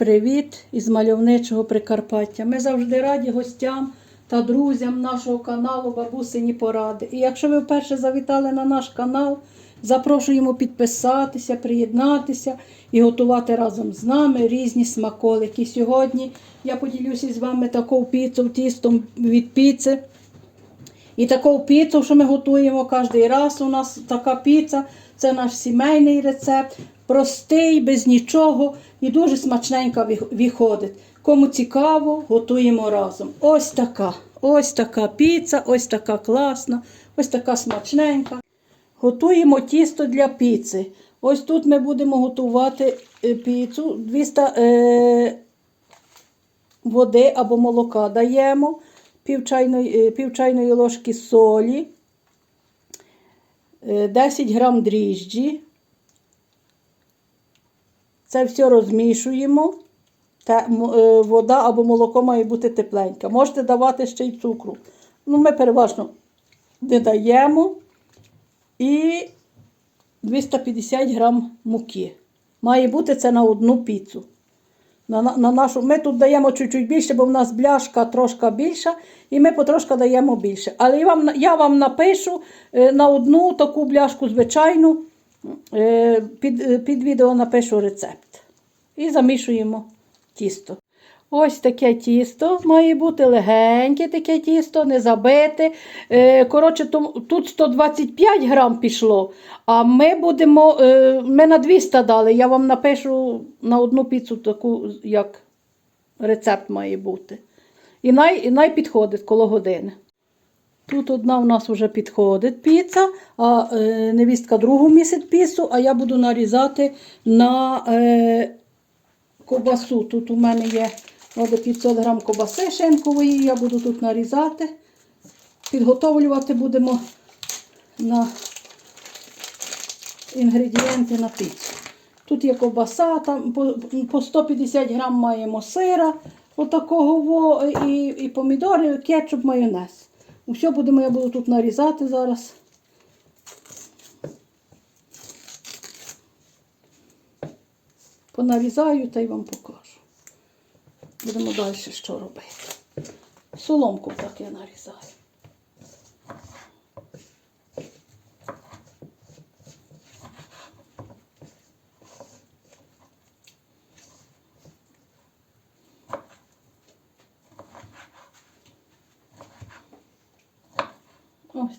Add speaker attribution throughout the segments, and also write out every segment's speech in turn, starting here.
Speaker 1: Привіт із мальовничого Прикарпаття. Ми завжди раді гостям та друзям нашого каналу Бабусині Поради. І якщо ви вперше завітали на наш канал, запрошуємо підписатися, приєднатися і готувати разом з нами різні смаколики. Сьогодні я поділюся з вами такою піцу, тістом від піци. І таку піцу, що ми готуємо кожен раз. У нас така піца, це наш сімейний рецепт, простий, без нічого і дуже смачненько виходить. Кому цікаво, готуємо разом. Ось така, ось така піца, ось така класна, ось така смачненька. Готуємо тісто для піци. Ось тут ми будемо готувати е, піцу. 200 е, води або молока даємо, пів чайної, е, пів чайної ложки солі, е, 10 грам дріжджі. Це все розмішуємо. Та е, вода або молоко має бути тепленьке. Можете давати ще й цукру. Ну, ми переважно не даємо. І 250 грам муки. Має бути це на одну піцу. На, на, на нашу, ми тут даємо чуть-чуть більше, бо в нас бляшка трошки більша, і ми потрошки даємо більше. Але я вам, я вам напишу е, на одну таку бляшку звичайну, під, е, під відео напишу рецепт. І замішуємо тісто. Ось таке тісто має бути легеньке таке тісто, не забите. Е, Коротше, тут 125 грам пішло, а ми будемо, е, ми на 200 дали. Я вам напишу на одну піцу таку, як рецепт має бути. І най, і най підходить коло години. Тут одна в нас вже підходить піца, а е, невістка другу місить піцу, а я буду нарізати на е, ковбасу. Тут у мене є буде 500 грам ковбаси шинкової, я буду тут нарізати. Підготовлювати будемо на інгредієнти на піцу. Тут є ковбаса, там по 150 грам маємо сира, отакого і, і помідори, кетчуп, майонез. Усе будемо, я буду тут нарізати зараз. Понарізаю та й вам покажу. Будемо далі що робити. Соломку так я нарізаю.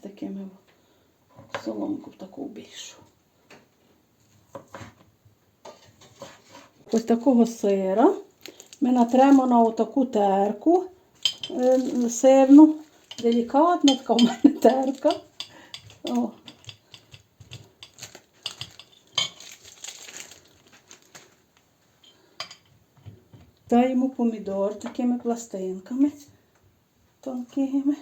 Speaker 1: Такими соломку таку більшу. Ось такого сира ми натремо на отаку терку е, сирну. Делікатна така в мене терка. О. Даємо помідор такими пластинками тонкими.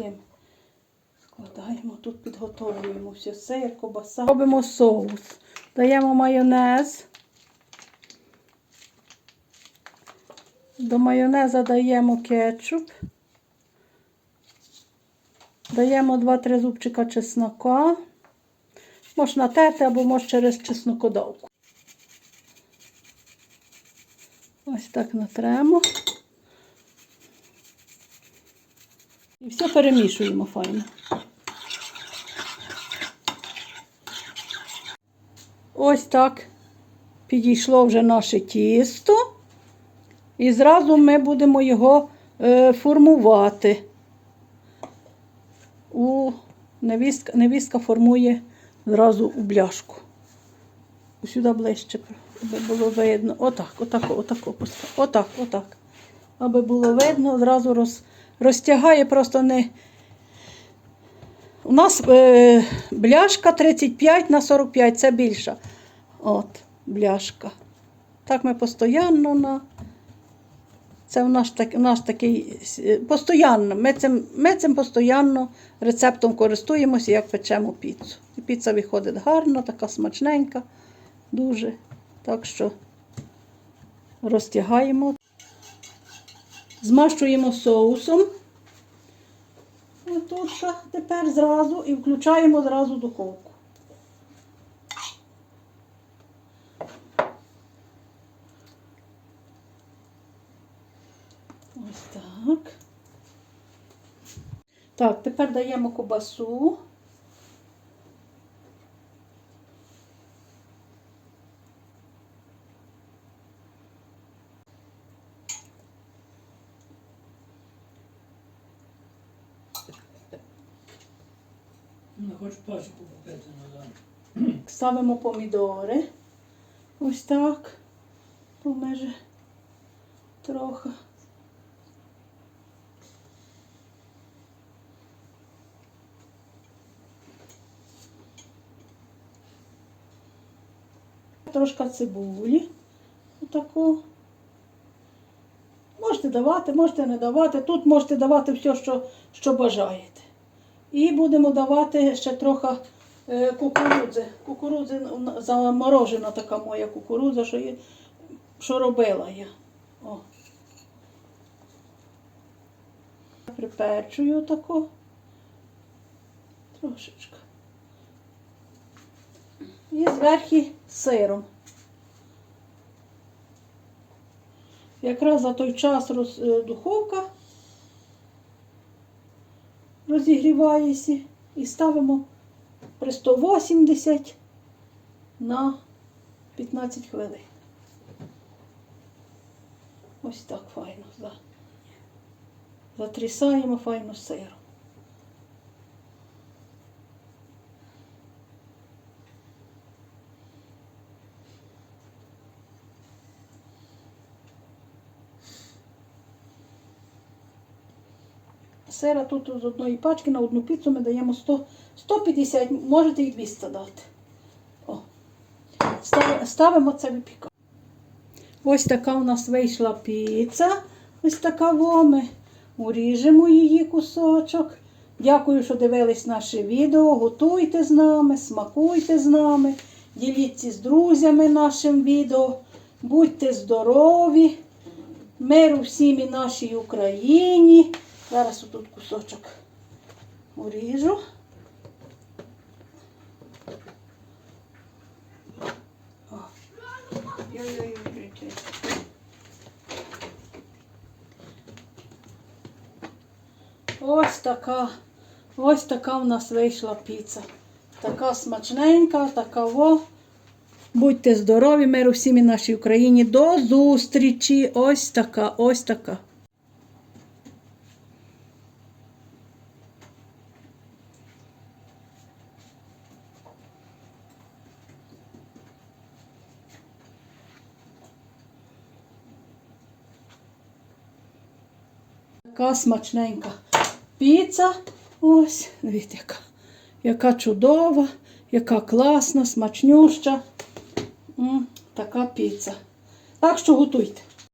Speaker 1: Таким. Складаємо тут, підготовлюємо все сир, кобаса. Робимо соус. Даємо майонез. До майонеза даємо кетчуп. Даємо 2-3 зубчика чеснока. Можна терти або може через чеснокодавку. Ось так натремо. І все перемішуємо файно. Ось так підійшло вже наше тісто. І зразу ми будемо його е, формувати. У невістка, невістка формує зразу у бляшку. Сюди ближче, аби було видно. Отак, отак, отак, отак, отак. Аби було видно, зразу роз, розтягає, просто не. У нас е, бляшка 35 на 45, це більша. От, бляшка. Так ми постійно на. Це в наш, так, наш такий е, постоянно. Ми цим, ми цим постійно рецептом користуємося, як печемо піцу. І піца виходить гарно, така смачненька, дуже. Так що розтягаємо, змащуємо соусом. Тут тепер зразу і включаємо зразу духовку. Ось так. Так, тепер даємо кобасу.
Speaker 2: Не хочеш пачку купити назад.
Speaker 1: Ставимо помідори. Ось так. Помеже трохи. Трошка цибулі. Отаку. Можете давати, можете не давати. Тут можете давати все, що, що бажаєте. І будемо давати ще трохи е, кукурудзи. Кукурудзи заморожена така моя кукурудза, що, є, що робила я. О. Припечую таку. Трошечки. І зверху сиром. Якраз за той час роз, е, духовка розігрівається і ставимо при 180 на 15 хвилин. Ось так файно. За. Затрісаємо файно сиром. Сира тут з одної пачки на одну піцу ми даємо 100, 150, можете і 200 дати. О. Ставимо це випікати. Ось така у нас вийшла піца. Ось така ми уріжемо її кусочок. Дякую, що дивились наше відео. Готуйте з нами, смакуйте з нами, діліться з друзями нашим відео. Будьте здорові, миру всім і нашій Україні. Зараз отут кусочок уріжу. Ось така, ось така в нас вийшла піца. Така смачненька, така во. Будьте здорові, миру всім і нашій Україні. До зустрічі. Ось така, ось така. Така смачненька піца. Ось, дивіться, яка, яка чудова, яка класна, смачнюща. М, така піца. Так що готуйте.